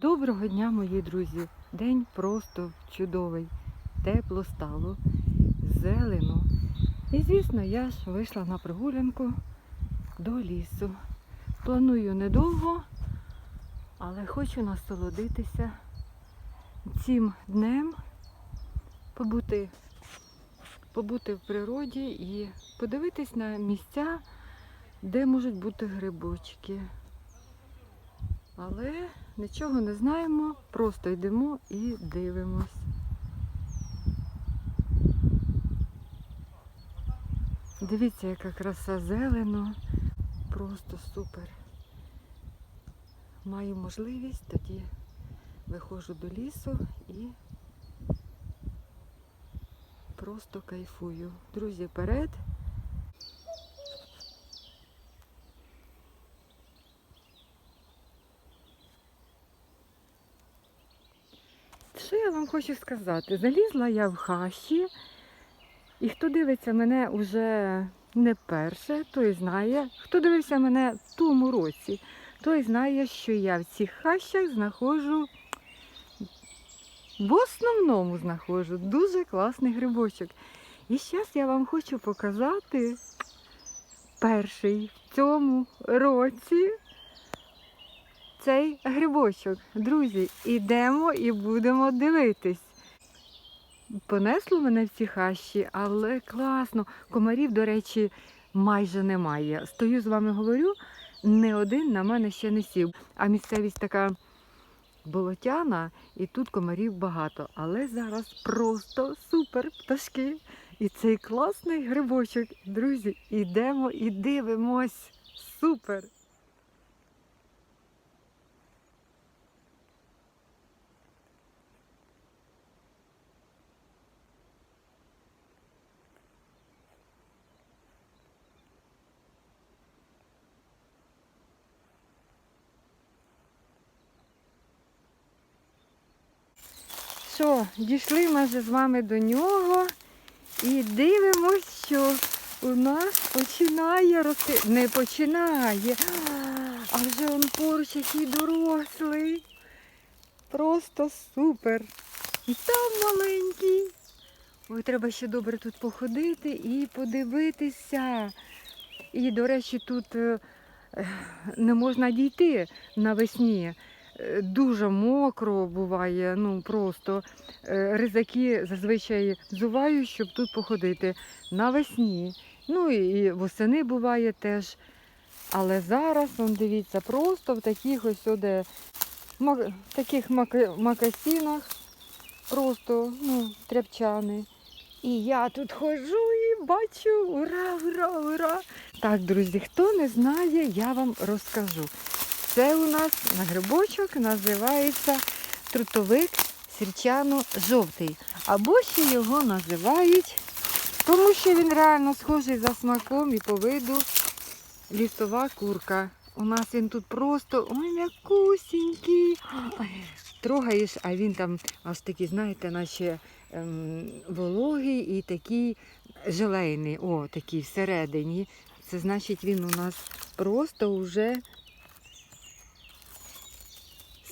Доброго дня, мої друзі! День просто чудовий. Тепло стало, зелено. І звісно, я ж вийшла на прогулянку до лісу. Планую недовго, але хочу насолодитися цим днем, побути, побути в природі і подивитись на місця, де можуть бути грибочки. Але нічого не знаємо, просто йдемо і дивимось. Дивіться, яка краса зелено, просто супер. Маю можливість, тоді виходжу до лісу і просто кайфую. Друзі, вперед! Що я вам хочу сказати? Залізла я в хащі, і хто дивиться мене уже не перше, той знає. Хто дивився мене в тому році, той знає, що я в цих хащах знаходжу, в основному знаходжу дуже класний грибочок. І зараз я вам хочу показати перший в цьому році цей грибочок. Друзі, ідемо і будемо дивитись. Понесло мене в ці хащі, але класно. Комарів, до речі, майже немає. Стою з вами говорю, не один на мене ще не сів. А місцевість така болотяна, і тут комарів багато. Але зараз просто супер пташки. І цей класний грибочок. Друзі, ідемо і дивимось. Супер! Що, дійшли ми вже з вами до нього і дивимось, що у нас починає рости. Не починає. А вже он поруч який дорослий. Просто супер. І там маленький. Ой, треба ще добре тут походити і подивитися. І, до речі, тут е, не можна дійти навесні. Е, Дуже мокро буває, ну просто Е, ризаки зазвичай взувають, щоб тут походити навесні. Ну і восени буває теж. Але зараз, он, дивіться, просто в таких ось оде, таких мака- макасінах, просто ну, тряпчани. І я тут ходжу і бачу, ура, ура, ура. Так, друзі, хто не знає, я вам розкажу. Це у нас на грибочок називається трутовик сірчано-жовтий. Або ще його називають, тому що він реально схожий за смаком і по виду лісова курка. У нас він тут просто ой, м'якусінький. Трогаєш, а він там аж такий, знаєте, наче ем, вологий і такий желейний. О, такий всередині. Це значить він у нас просто вже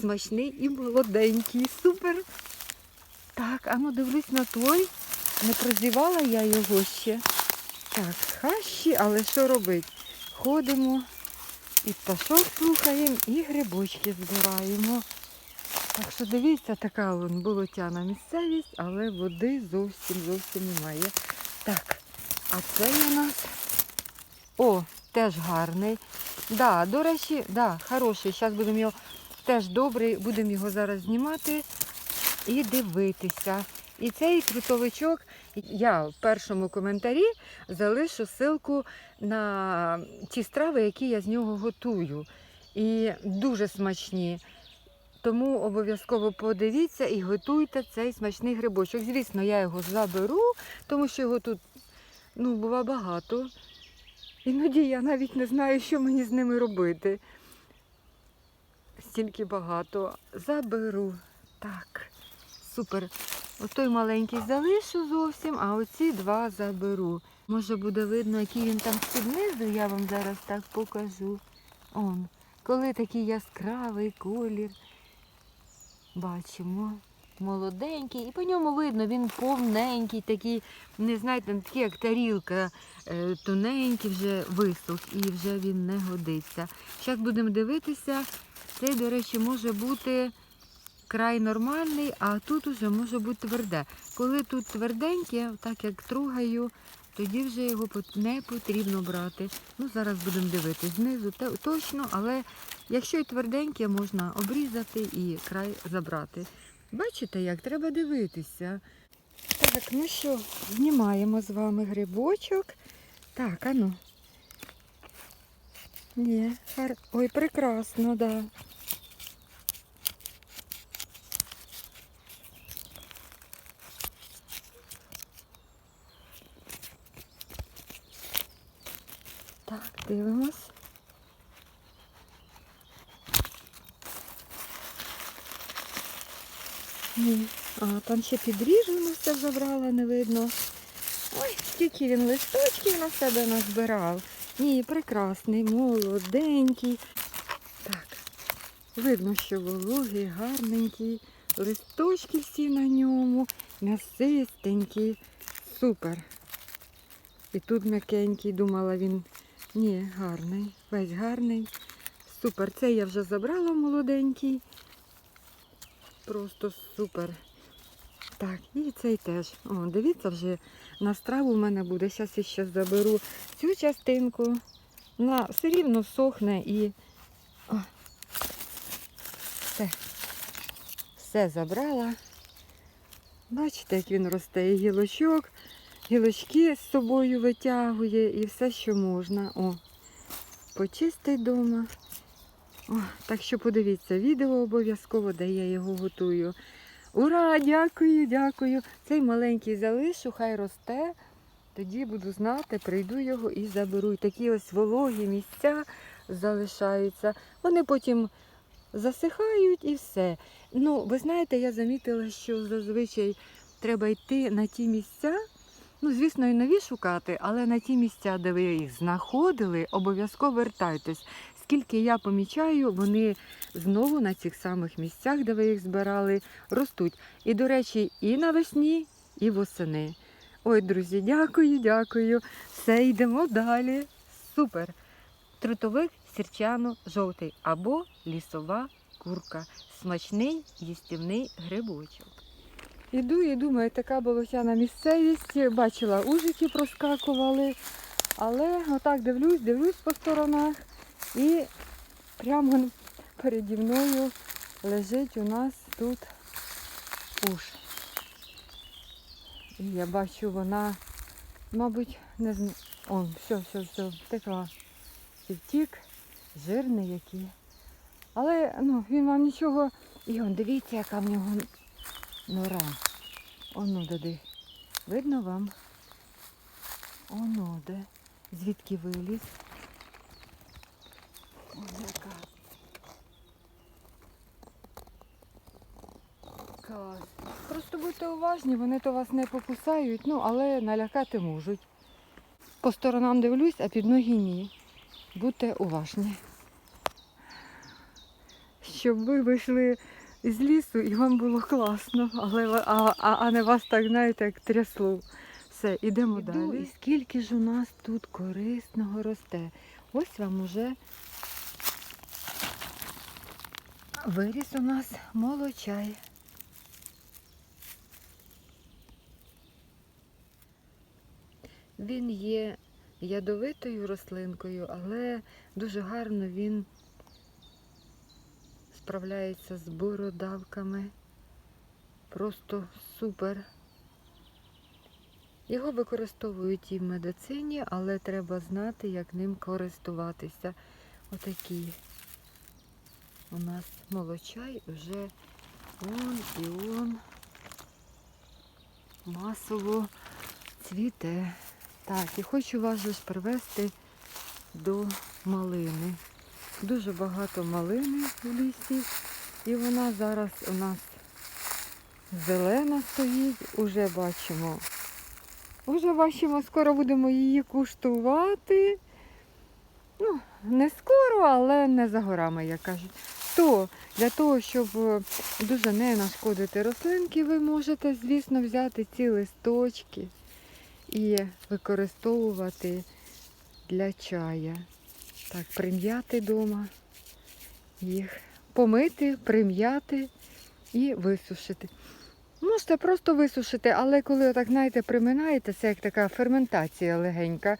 смачний і молоденький. Супер. Так, а ну дивлюсь на той. Не прозівала я його ще. Так, хащі, але що робить? Ходимо і пташок слухаємо, і грибочки збираємо. Так що дивіться, така вон болотяна місцевість, але води зовсім зовсім немає. Так, а це у нас о, теж гарний. Да, до речі, да, хороший. Зараз будемо його теж добрий, будемо його зараз знімати і дивитися. І цей трутовичок я в першому коментарі залишу ссылку на ті страви, які я з нього готую. І дуже смачні. Тому обов'язково подивіться і готуйте цей смачний грибочок. Звісно, я його заберу, тому що його тут ну, бува багато. Іноді я навіть не знаю, що мені з ними робити. Стільки багато. Заберу. Так, супер. Отой маленький залишу зовсім, а оці два заберу. Може буде видно, який він там під низу, я вам зараз так покажу. Он, коли такий яскравий колір. бачимо. Молоденький, і по ньому видно, він повненький, такий, не знаєте, такий, як тарілка, е, тоненький вже висох і вже він не годиться. Зараз будемо дивитися, цей, до речі, може бути край нормальний, а тут уже може бути тверде. Коли тут тверденьке, так як трогаю, тоді вже його не потрібно брати. Ну, зараз будемо дивитися. Знизу точно, але якщо і тверденьке, можна обрізати і край забрати. Бачите, як треба дивитися. Так, ну що, знімаємо з вами грибочок. Так, ану. Хар... Ой, прекрасно, да. Так, дивимось. Ні. А, там ще підріжено все забрала, не видно. Ой, скільки він листочків на себе назбирав. Ні, прекрасний, молоденький. Так, видно, що вологий, гарненький. Листочки всі на ньому, м'ясистенькі. Супер. І тут м'якенький, думала він. Ні, гарний, весь гарний. Супер. Це я вже забрала молоденький. Просто супер. Так, і цей теж. О, дивіться, вже на страву в мене буде. Зараз я ще заберу цю частинку. Вона все рівно сохне і. О, все. Все забрала. Бачите, як він росте і гілочок, гілочки з собою витягує і все, що можна. О, почистить вдома. О, так що подивіться, відео обов'язково, де я його готую. Ура! Дякую, дякую. Цей маленький залишу, хай росте. Тоді буду знати, прийду його і заберу. І такі ось вологі місця залишаються. Вони потім засихають і все. Ну, ви знаєте, я замітила, що зазвичай треба йти на ті місця. Ну, звісно, і нові шукати, але на ті місця, де ви їх знаходили, обов'язково вертайтесь. Скільки я помічаю, вони знову на цих самих місцях, де ви їх збирали, ростуть. І, до речі, і навесні, і восени. Ой, друзі, дякую, дякую. Все, йдемо далі. Супер. Трутовик сірчано-жовтий або лісова курка. Смачний їстівний грибочок. Іду і думаю, така болотяна місцевість. Бачила, ужики проскакували. Але отак дивлюсь, дивлюсь по сторонах. І прямо переді мною лежить у нас тут уж. І я бачу, вона, мабуть, не знаю. Он, все, все, все, втекла. Втік, жирний який. Але ну, він вам нічого. І он, дивіться, яка в нього нора. Оно де. Видно вам? Оно де. Звідки виліз? Ось яка. Клас. Просто будьте уважні, вони то вас не покусають, ну, але налякати можуть. По сторонам дивлюсь, а під ноги ні. Будьте уважні. Щоб ви вийшли з лісу і вам було класно, але а, а, а не вас так, знаєте, як трясло. Все, ідемо Іду, далі. І скільки ж у нас тут корисного росте. Ось вам уже виріс у нас молочай. Він є ядовитою рослинкою, але дуже гарно він справляється з бородавками. Просто супер. Його використовують і в медицині, але треба знати, як ним користуватися. Отакий у нас молочай вже он і он масово цвіте. Так, і хочу вас же привезти до малини. Дуже багато малини в лісі, і вона зараз у нас зелена стоїть, уже бачимо. Уже бачимо, скоро будемо її куштувати. Ну, не скоро, але не за горами, як кажуть. то для того, щоб е, дуже не нашкодити рослинки, ви можете, звісно, взяти ці листочки і використовувати для чая. Так, прим'яти вдома їх, помити, прим'яти і висушити. Можете просто висушити, але коли отак, знаєте, приминаєте, це як така ферментація легенька.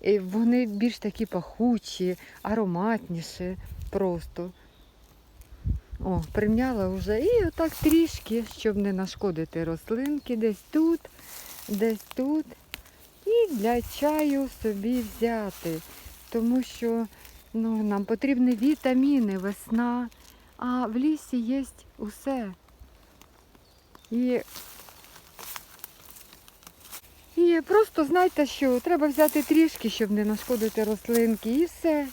І вони більш такі пахучі, ароматніші просто. О, прим'яла вже. І отак трішки, щоб не нашкодити рослинки, десь тут, десь тут. І для чаю собі взяти. Тому що ну, нам потрібні вітаміни, весна, а в лісі є усе. І, і просто знайте, що треба взяти трішки, щоб не нашкодити рослинки, і все.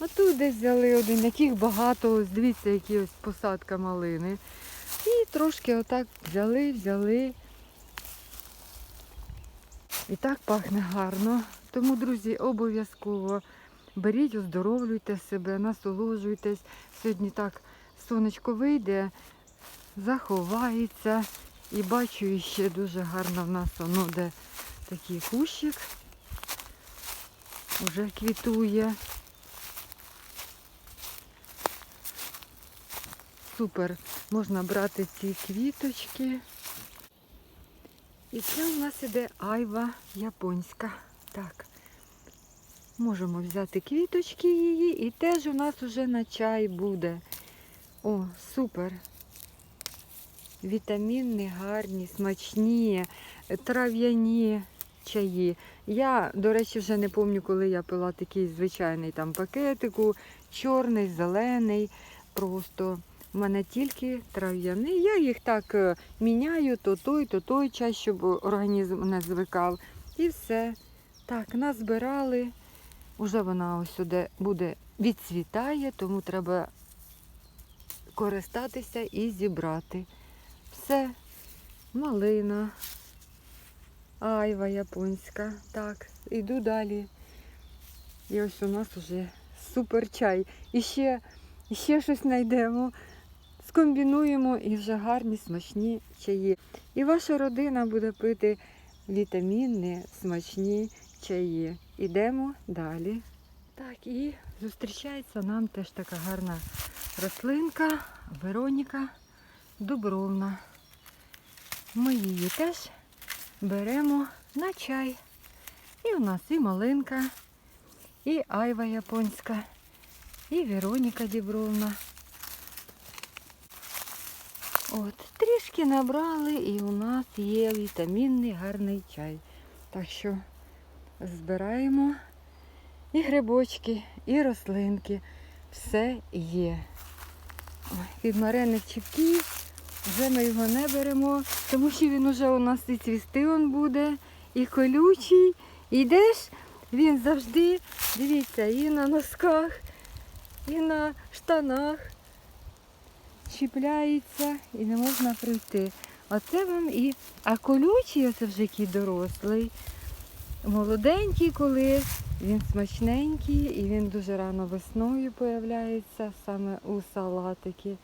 А тут десь взяли один, яких багато, ось дивіться, які ось посадка малини. І трошки отак взяли, взяли. І так пахне гарно. Тому, друзі, обов'язково беріть, оздоровлюйте себе, насолоджуйтесь. Сьогодні так сонечко вийде, заховається. І бачу ще дуже гарно в нас воно де такий кущик. Вже квітує. Супер. Можна брати ці квіточки. І це у нас іде айва японська. Так. Можемо взяти квіточки її і теж у нас уже на чай буде. О, супер. Вітамінні, гарні, смачні, трав'яні чаї. Я, до речі, вже не пам'ятаю, коли я пила такий звичайний там пакетику, чорний, зелений. Просто в мене тільки трав'яний. Я їх так е, міняю, то той, то той чай, щоб організм не звикав. І все. Так, назбирали. Уже вона ось сюди буде відцвітає, тому треба користатися і зібрати. Все, малина, айва японська. Так, іду далі. І ось у нас вже супер чай. І ще, ще щось знайдемо, скомбінуємо і вже гарні смачні чаї. І ваша родина буде пити вітамінні, смачні чаї. Ідемо далі. Так, і зустрічається нам теж така гарна рослинка Вероніка Дубровна. Ми її теж беремо на чай. І у нас і малинка, і айва японська, і Вероніка Дібровна. От, трішки набрали і у нас є вітамінний гарний чай. Так що збираємо і грибочки, і рослинки. Все є. Від марених чіпків вже ми його не беремо, тому що він уже у нас і цвісти он буде, і колючий. І йдеш, він завжди, дивіться, і на носках, і на штанах чіпляється і не можна пройти. Оце вам і. А колючий, оце вже який дорослий, молоденький, коли він смачненький і він дуже рано весною появляється саме у салатики.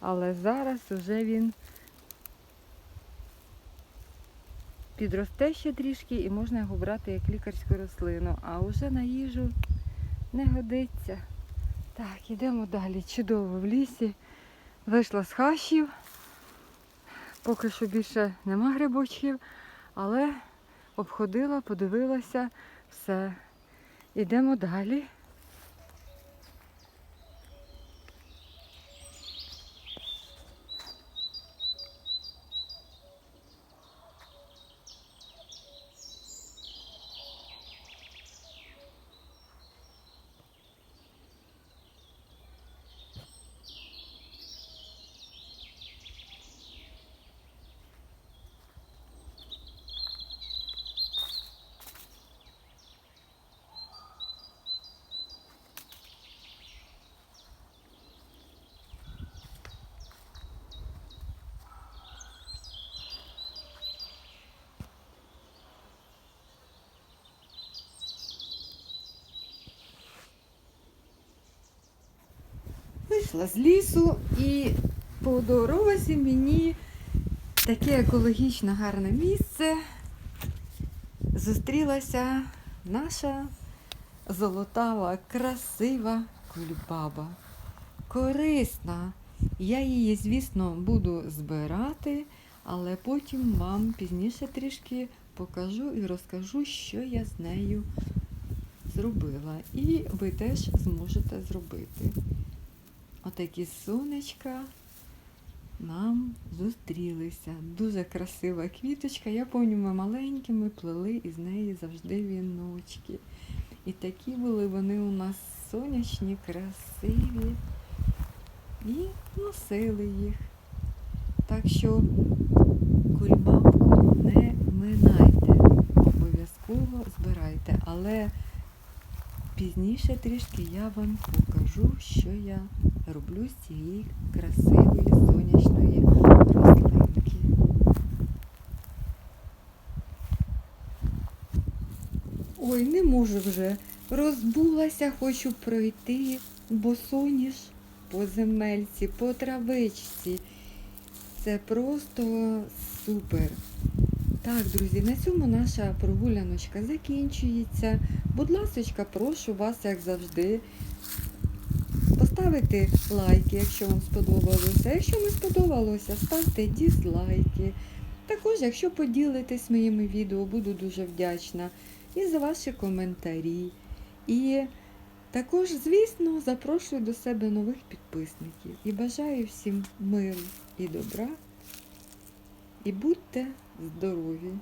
Але зараз вже він підросте ще трішки і можна його брати як лікарську рослину. А вже на їжу не годиться. Так, йдемо далі. Чудово в лісі. Вийшла з хащів. Поки що більше нема грибочків, але обходила, подивилася, все. Йдемо далі. Вийшла з лісу і по дорозі мені таке екологічно гарне місце. Зустрілася наша золотава, красива кульбаба. Корисна. Я її, звісно, буду збирати, але потім вам пізніше трішки покажу і розкажу, що я з нею зробила. І ви теж зможете зробити. Отакі сонечка нам зустрілися. Дуже красива квіточка. Я пам'ятаю, ми маленькими плели із неї завжди віночки. І такі були вони у нас сонячні, красиві. І носили їх. Так що кульбабку не минайте. Обов'язково збирайте. Але пізніше трішки я вам покажу, що я роблю з цієї красивої сонячної рослинки. Ой, не можу вже. Розбулася, хочу пройти, бо соніш по земельці, по травичці. Це просто супер. Так, друзі, на цьому наша прогуляночка закінчується. Будь ласочка, прошу вас, як завжди, поставити лайки, якщо вам сподобалося. Якщо не сподобалося, ставте дізлайки. Також, якщо поділитесь моїми відео, буду дуже вдячна і за ваші коментарі. І також, звісно, запрошую до себе нових підписників. І бажаю всім миру і добра. І будьте здорові!